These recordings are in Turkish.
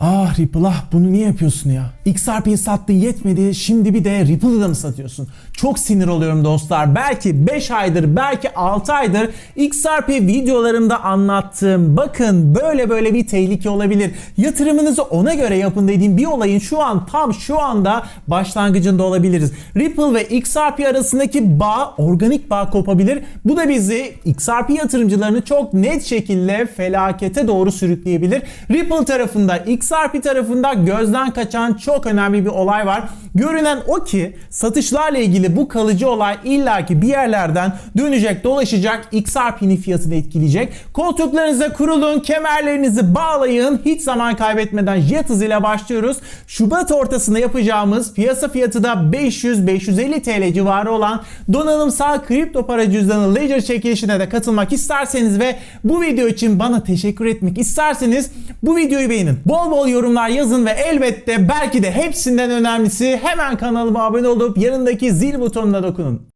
Oh, Ah Ripple ah bunu niye yapıyorsun ya? XRP'yi sattın yetmedi şimdi bir de Ripple'ı da mı satıyorsun? Çok sinir oluyorum dostlar. Belki 5 aydır belki 6 aydır XRP videolarımda anlattığım bakın böyle böyle bir tehlike olabilir. Yatırımınızı ona göre yapın dediğim bir olayın şu an tam şu anda başlangıcında olabiliriz. Ripple ve XRP arasındaki bağ organik bağ kopabilir. Bu da bizi XRP yatırımcılarını çok net şekilde felakete doğru sürükleyebilir. Ripple tarafında XRP tarafında gözden kaçan çok önemli bir olay var. Görünen o ki satışlarla ilgili bu kalıcı olay illaki bir yerlerden dönecek, dolaşacak, XRP'nin fiyatını etkileyecek. Koltuklarınıza kurulun, kemerlerinizi bağlayın. Hiç zaman kaybetmeden jet hızıyla başlıyoruz. Şubat ortasında yapacağımız piyasa fiyatı da 500-550 TL civarı olan donanımsal kripto para cüzdanı Ledger çekilişine de katılmak isterseniz ve bu video için bana teşekkür etmek isterseniz bu videoyu beğenin. Bol bol yorumlar yazın ve elbette belki de hepsinden önemlisi hemen kanalıma abone olup yanındaki zil butonuna dokunun.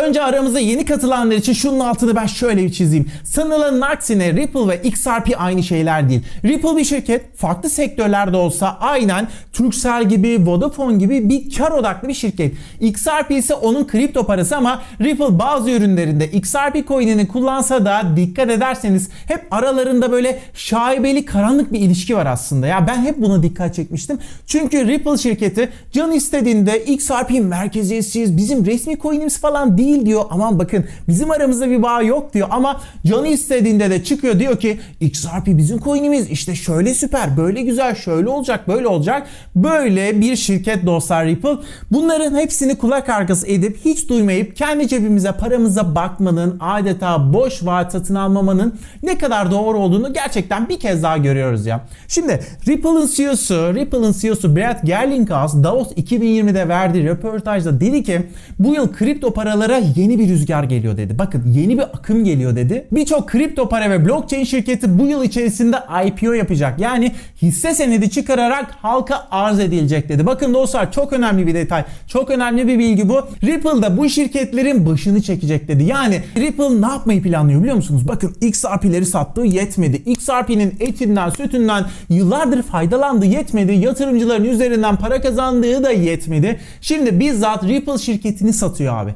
Önce aramıza yeni katılanlar için şunun altını ben şöyle bir çizeyim. Sanılanın aksine Ripple ve XRP aynı şeyler değil. Ripple bir şirket farklı sektörlerde olsa aynen Turkcell gibi, Vodafone gibi bir kar odaklı bir şirket. XRP ise onun kripto parası ama Ripple bazı ürünlerinde XRP coin'ini kullansa da dikkat ederseniz hep aralarında böyle şaibeli karanlık bir ilişki var aslında. Ya ben hep buna dikkat çekmiştim. Çünkü Ripple şirketi can istediğinde XRP merkeziyetsiz bizim resmi coin'imiz falan değil diyor. Aman bakın bizim aramızda bir bağ yok diyor ama canı istediğinde de çıkıyor diyor ki XRP bizim coin'imiz işte şöyle süper böyle güzel şöyle olacak böyle olacak. Böyle bir şirket dostlar Ripple. Bunların hepsini kulak arkası edip hiç duymayıp kendi cebimize paramıza bakmanın adeta boş vaat satın almamanın ne kadar doğru olduğunu gerçekten bir kez daha görüyoruz ya. Şimdi Ripple'ın CEO'su, Ripple'ın CEO'su Brad Gerlinghaus Davos 2020'de verdiği röportajda dedi ki bu yıl kripto paralara yeni bir rüzgar geliyor dedi. Bakın yeni bir akım geliyor dedi. Birçok kripto para ve blockchain şirketi bu yıl içerisinde IPO yapacak. Yani hisse senedi çıkararak halka arz edilecek dedi. Bakın dostlar çok önemli bir detay. Çok önemli bir bilgi bu. Ripple da bu şirketlerin başını çekecek dedi. Yani Ripple ne yapmayı planlıyor biliyor musunuz? Bakın XRP'leri sattığı yetmedi. XRP'nin etinden, sütünden yıllardır faydalandığı yetmedi. Yatırımcıların üzerinden para kazandığı da yetmedi. Şimdi bizzat Ripple şirketini satıyor abi.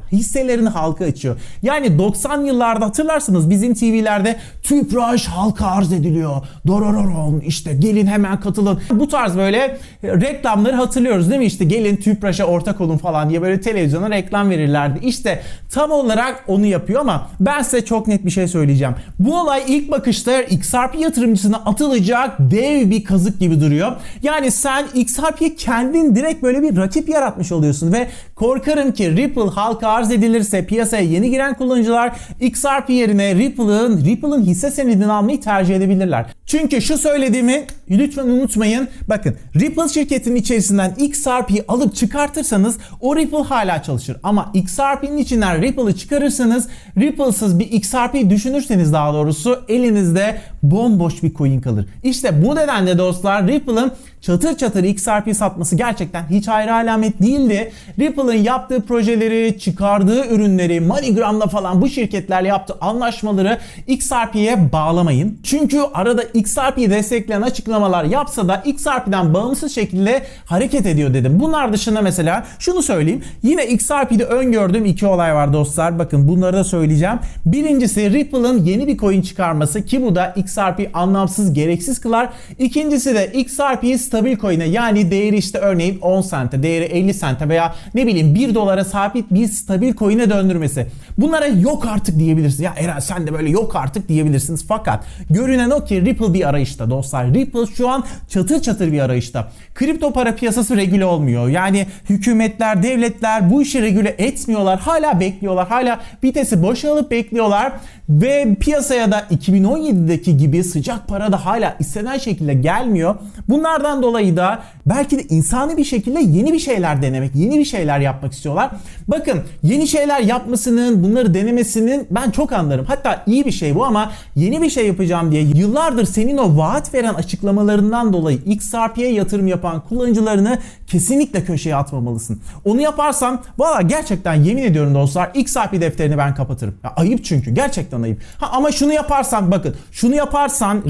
Hisselerini halka açıyor. Yani 90 yıllarda hatırlarsınız bizim TV'lerde tüpraş halka arz ediliyor. Dorororon işte gelin hemen katılın. Bu tarz böyle reklamları hatırlıyoruz değil mi? İşte gelin tüpraşa ortak olun falan diye böyle televizyona reklam verirlerdi. İşte tam olarak onu yapıyor ama ben size çok net bir şey söyleyeceğim. Bu olay ilk bakışta XRP yatırımcısına atılacak dev bir kazık gibi duruyor. Yani sen XRP'ye kendin direkt böyle bir rakip yaratmış oluyorsun ve korkarım ki Ripple halka arz edilirse piyasaya yeni giren kullanıcılar XRP yerine Ripple'ın Ripple'ın hisse senedini almayı tercih edebilirler. Çünkü şu söylediğimi lütfen unutmayın. Bakın Ripple şirketinin içerisinden XRP'yi alıp çıkartırsanız o Ripple hala çalışır. Ama XRP'nin içinden Ripple'ı çıkarırsanız Ripple'sız bir XRP düşünürseniz daha doğrusu elinizde bomboş bir coin kalır. İşte bu nedenle dostlar Ripple'ın çatır çatır XRP satması gerçekten hiç ayrı alamet değildi. Ripple'ın yaptığı projeleri, çıkardığı ürünleri, MoneyGram'la falan bu şirketlerle yaptığı anlaşmaları XRP'ye bağlamayın. Çünkü arada XRP'yi destekleyen açıklamalar yapsa da XRP'den bağımsız şekilde hareket ediyor dedim. Bunlar dışında mesela şunu söyleyeyim. Yine XRP'de öngördüğüm iki olay var dostlar. Bakın bunları da söyleyeceğim. Birincisi Ripple'ın yeni bir coin çıkarması ki bu da XRP anlamsız, gereksiz kılar. İkincisi de XRP'yi stabil coin'e yani değeri işte örneğin 10 sente, değeri 50 sente veya ne bileyim 1 dolara sabit bir stabil coin'e döndürmesi. Bunlara yok artık diyebilirsiniz. Ya Eren sen de böyle yok artık diyebilirsiniz. Fakat görünen o ki Ripple bir arayışta dostlar. Ripple şu an çatır çatır bir arayışta. Kripto para piyasası regüle olmuyor. Yani hükümetler, devletler bu işi regüle etmiyorlar. Hala bekliyorlar. Hala vitesi boşalıp bekliyorlar. Ve piyasaya da 2017'deki gibi sıcak para da hala istenen şekilde gelmiyor. Bunlardan dolayı da belki de insani bir şekilde yeni bir şeyler denemek, yeni bir şeyler yapmak istiyorlar. Bakın yeni şeyler yapmasının, bunları denemesinin ben çok anlarım. Hatta iyi bir şey bu ama yeni bir şey yapacağım diye yıllardır senin o vaat veren açıklamalarından dolayı XRP'ye yatırım yapan kullanıcılarını kesinlikle köşeye atmamalısın. Onu yaparsan valla gerçekten yemin ediyorum dostlar XRP defterini ben kapatırım. Ya, ayıp çünkü gerçekten ayıp. Ha, ama şunu yaparsan bakın şunu yaparsan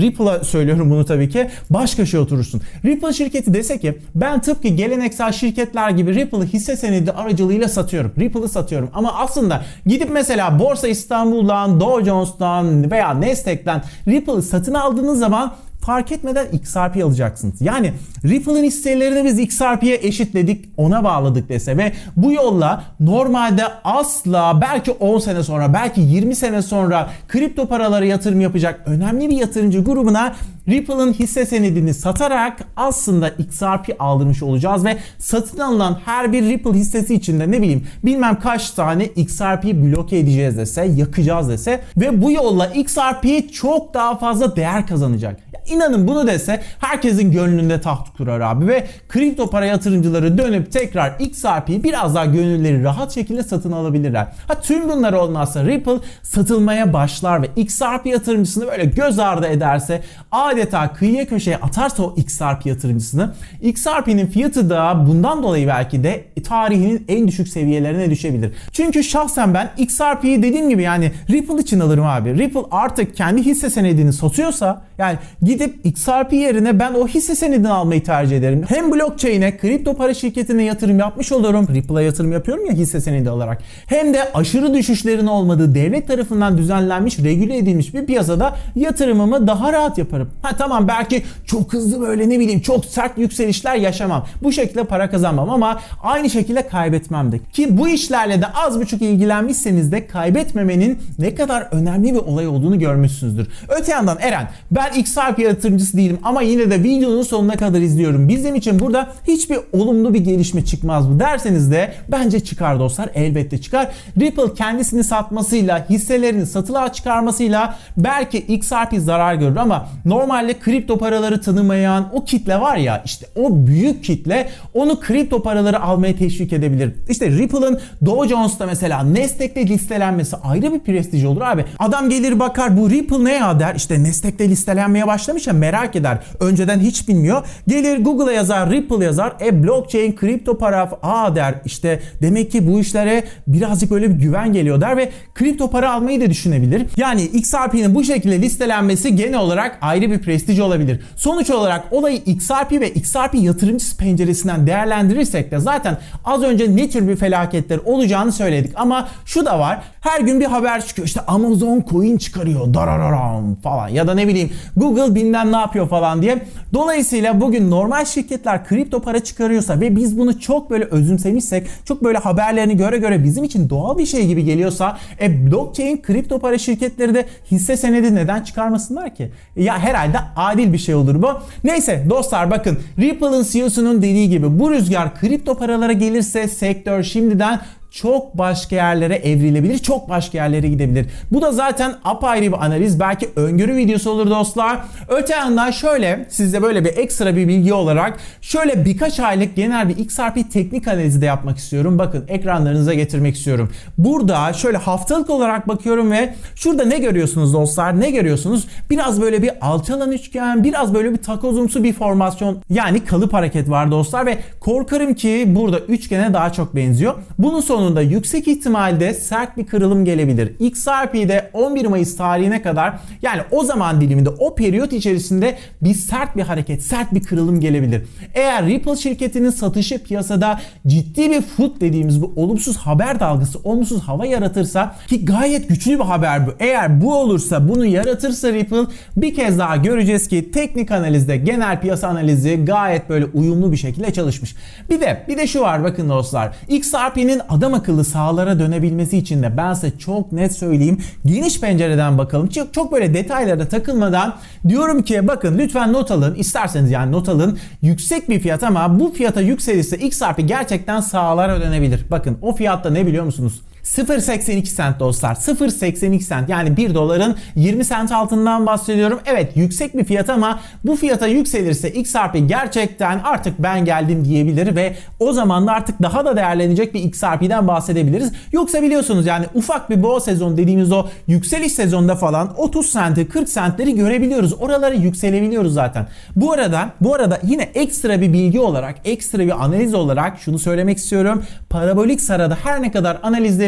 Ripple'a söylüyorum bunu tabii ki başka şey oturursun. Ripple şirketi dese ki ben tıpkı geleneksel şirketler gibi Ripple'ı hisse senedi aracılığıyla satıyorum. Ripple'ı satıyorum ama aslında gidip mesela Borsa İstanbul'dan, Dow Jones'tan veya Nasdaq'ten Ripple'ı satın aldığınız zaman fark etmeden XRP alacaksınız. Yani Ripple'ın hisselerini biz XRP'ye eşitledik, ona bağladık dese ve bu yolla normalde asla belki 10 sene sonra, belki 20 sene sonra kripto paralara yatırım yapacak önemli bir yatırımcı grubuna Ripple'ın hisse senedini satarak aslında XRP aldırmış olacağız ve satın alınan her bir Ripple hissesi içinde ne bileyim bilmem kaç tane XRP bloke edeceğiz dese, yakacağız dese ve bu yolla XRP çok daha fazla değer kazanacak. İnanın bunu dese herkesin gönlünde taht kurar abi ve kripto para yatırımcıları dönüp tekrar XRP'yi biraz daha gönülleri rahat şekilde satın alabilirler. Ha tüm bunlar olmazsa Ripple satılmaya başlar ve XRP yatırımcısını böyle göz ardı ederse adeta kıyıya köşeye atarsa o XRP yatırımcısını XRP'nin fiyatı da bundan dolayı belki de tarihinin en düşük seviyelerine düşebilir. Çünkü şahsen ben XRP'yi dediğim gibi yani Ripple için alırım abi. Ripple artık kendi hisse senedini satıyorsa yani gidip XRP yerine ben o hisse senedini almayı tercih ederim. Hem blockchain'e, kripto para şirketine yatırım yapmış olurum. Ripple'a yatırım yapıyorum ya hisse senedi alarak. Hem de aşırı düşüşlerin olmadığı devlet tarafından düzenlenmiş, regüle edilmiş bir piyasada yatırımımı daha rahat yaparım. Ha tamam belki çok hızlı böyle ne bileyim çok sert yükselişler yaşamam. Bu şekilde para kazanmam ama aynı şekilde kaybetmem de. Ki bu işlerle de az buçuk ilgilenmişseniz de kaybetmemenin ne kadar önemli bir olay olduğunu görmüşsünüzdür. Öte yandan Eren ben XRP yatırımcısı değilim ama yine de videonun sonuna kadar izliyorum. Bizim için burada hiçbir olumlu bir gelişme çıkmaz mı derseniz de bence çıkar dostlar. Elbette çıkar. Ripple kendisini satmasıyla, hisselerini satılığa çıkarmasıyla belki XRP zarar görür ama normalde kripto paraları tanımayan o kitle var ya işte o büyük kitle onu kripto paraları almaya teşvik edebilir. İşte Ripple'ın Dow Jones'ta mesela Nasdaq'te listelenmesi ayrı bir prestij olur abi. Adam gelir bakar bu Ripple ne ya der. İşte Nasdaq'te listelenmeye başlamış ya merak eder. Önceden hiç bilmiyor. Gelir Google'a yazar Ripple yazar. E blockchain kripto para aa der. İşte demek ki bu işlere birazcık öyle bir güven geliyor der ve kripto para almayı da düşünebilir. Yani XRP'nin bu şekilde listelenmesi genel olarak ayrı bir prestij olabilir. Sonuç olarak olayı XRP ve XRP yatırımcısı penceresinden değerlendirirsek de zaten az önce ne tür bir felaketler olacağını söyledik ama şu da var. Her gün bir haber çıkıyor. İşte Amazon coin çıkarıyor. Darararam falan ya da ne bileyim Google bilmem ne yapıyor falan diye. Dolayısıyla bugün normal şirketler kripto para çıkarıyorsa ve biz bunu çok böyle özümsemişsek, çok böyle haberlerini göre göre bizim için doğal bir şey gibi geliyorsa e blockchain kripto para şirketleri de hisse senedi neden çıkarmasınlar ki? Ya herhalde adil bir şey olur bu. Neyse dostlar bakın Ripple'ın CEO'sunun dediği gibi bu rüzgar kripto paralara gelirse sektör şimdiden çok başka yerlere evrilebilir, çok başka yerlere gidebilir. Bu da zaten apayrı bir analiz, belki öngörü videosu olur dostlar. Öte yandan şöyle size böyle bir ekstra bir bilgi olarak şöyle birkaç aylık genel bir XRP teknik analizi de yapmak istiyorum. Bakın ekranlarınıza getirmek istiyorum. Burada şöyle haftalık olarak bakıyorum ve şurada ne görüyorsunuz dostlar? Ne görüyorsunuz? Biraz böyle bir alçalan üçgen, biraz böyle bir takozumsu bir formasyon yani kalıp hareket var dostlar ve korkarım ki burada üçgene daha çok benziyor. Bunun sonu sonunda yüksek ihtimalde sert bir kırılım gelebilir. XRP'de 11 Mayıs tarihine kadar yani o zaman diliminde o periyot içerisinde bir sert bir hareket, sert bir kırılım gelebilir. Eğer Ripple şirketinin satışı piyasada ciddi bir foot dediğimiz bu olumsuz haber dalgası, olumsuz hava yaratırsa ki gayet güçlü bir haber bu. Eğer bu olursa, bunu yaratırsa Ripple bir kez daha göreceğiz ki teknik analizde genel piyasa analizi gayet böyle uyumlu bir şekilde çalışmış. Bir de bir de şu var bakın dostlar. XRP'nin adam akıllı sahalara dönebilmesi için de ben size çok net söyleyeyim. Geniş pencereden bakalım. Çok, çok böyle detaylara takılmadan diyorum ki bakın lütfen not alın. isterseniz yani not alın. Yüksek bir fiyat ama bu fiyata yükselirse XRP gerçekten sahalara dönebilir. Bakın o fiyatta ne biliyor musunuz? 0.82 cent dostlar. 0.82 cent yani 1 doların 20 cent altından bahsediyorum. Evet yüksek bir fiyat ama bu fiyata yükselirse XRP gerçekten artık ben geldim diyebilir ve o zaman da artık daha da değerlenecek bir XRP'den bahsedebiliriz. Yoksa biliyorsunuz yani ufak bir boğa sezon dediğimiz o yükseliş sezonunda falan 30 senti 40 centleri görebiliyoruz. Oralara yükselebiliyoruz zaten. Bu arada bu arada yine ekstra bir bilgi olarak ekstra bir analiz olarak şunu söylemek istiyorum. Parabolik sarada her ne kadar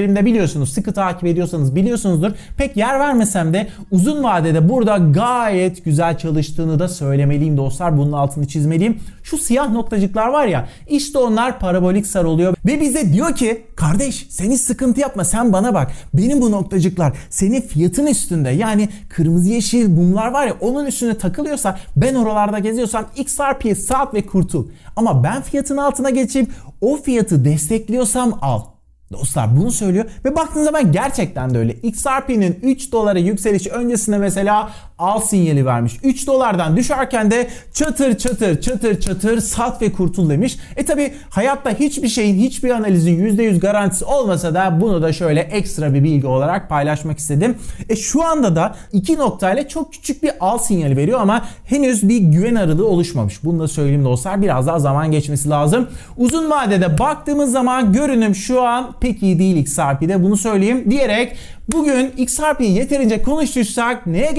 analizlerimde biliyorsunuz sıkı takip ediyorsanız biliyorsunuzdur. Pek yer vermesem de uzun vadede burada gayet güzel çalıştığını da söylemeliyim dostlar. Bunun altını çizmeliyim. Şu siyah noktacıklar var ya işte onlar parabolik sar oluyor ve bize diyor ki kardeş sen hiç sıkıntı yapma sen bana bak. Benim bu noktacıklar senin fiyatın üstünde yani kırmızı yeşil mumlar var ya onun üstüne takılıyorsa ben oralarda geziyorsam XRP'ye saat ve kurtul. Ama ben fiyatın altına geçip o fiyatı destekliyorsam al. Dostlar bunu söylüyor ve baktığınız zaman gerçekten de öyle. XRP'nin 3 dolara yükselişi öncesinde mesela al sinyali vermiş. 3 dolardan düşerken de çatır çatır çatır çatır sat ve kurtul demiş. E tabi hayatta hiçbir şeyin hiçbir analizin %100 garantisi olmasa da bunu da şöyle ekstra bir bilgi olarak paylaşmak istedim. E şu anda da iki noktayla çok küçük bir al sinyali veriyor ama henüz bir güven aralığı oluşmamış. Bunu da söyleyeyim dostlar biraz daha zaman geçmesi lazım. Uzun vadede baktığımız zaman görünüm şu an pek iyi değil XRP'de bunu söyleyeyim diyerek bugün XRP'yi yeterince konuştuysak neye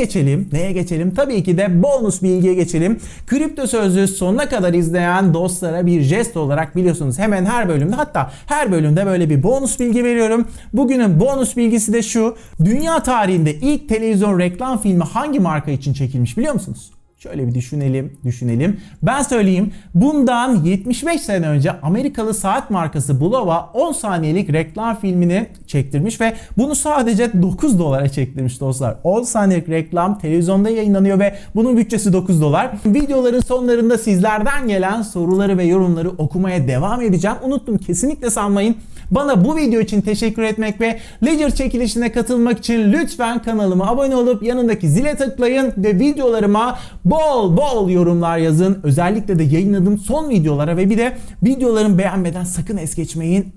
Neye geçelim? Tabii ki de bonus bilgiye geçelim. Kripto sözlüğü sonuna kadar izleyen dostlara bir jest olarak biliyorsunuz hemen her bölümde hatta her bölümde böyle bir bonus bilgi veriyorum. Bugünün bonus bilgisi de şu. Dünya tarihinde ilk televizyon reklam filmi hangi marka için çekilmiş biliyor musunuz? Şöyle bir düşünelim, düşünelim. Ben söyleyeyim. Bundan 75 sene önce Amerikalı saat markası Bulova 10 saniyelik reklam filmini çektirmiş ve bunu sadece 9 dolara çektirmiş dostlar. 10 saniyelik reklam televizyonda yayınlanıyor ve bunun bütçesi 9 dolar. Videoların sonlarında sizlerden gelen soruları ve yorumları okumaya devam edeceğim. Unuttum kesinlikle sanmayın. Bana bu video için teşekkür etmek ve Ledger çekilişine katılmak için lütfen kanalıma abone olup yanındaki zile tıklayın ve videolarıma bol bol yorumlar yazın. Özellikle de yayınladığım son videolara ve bir de videolarımı beğenmeden sakın es geçmeyin.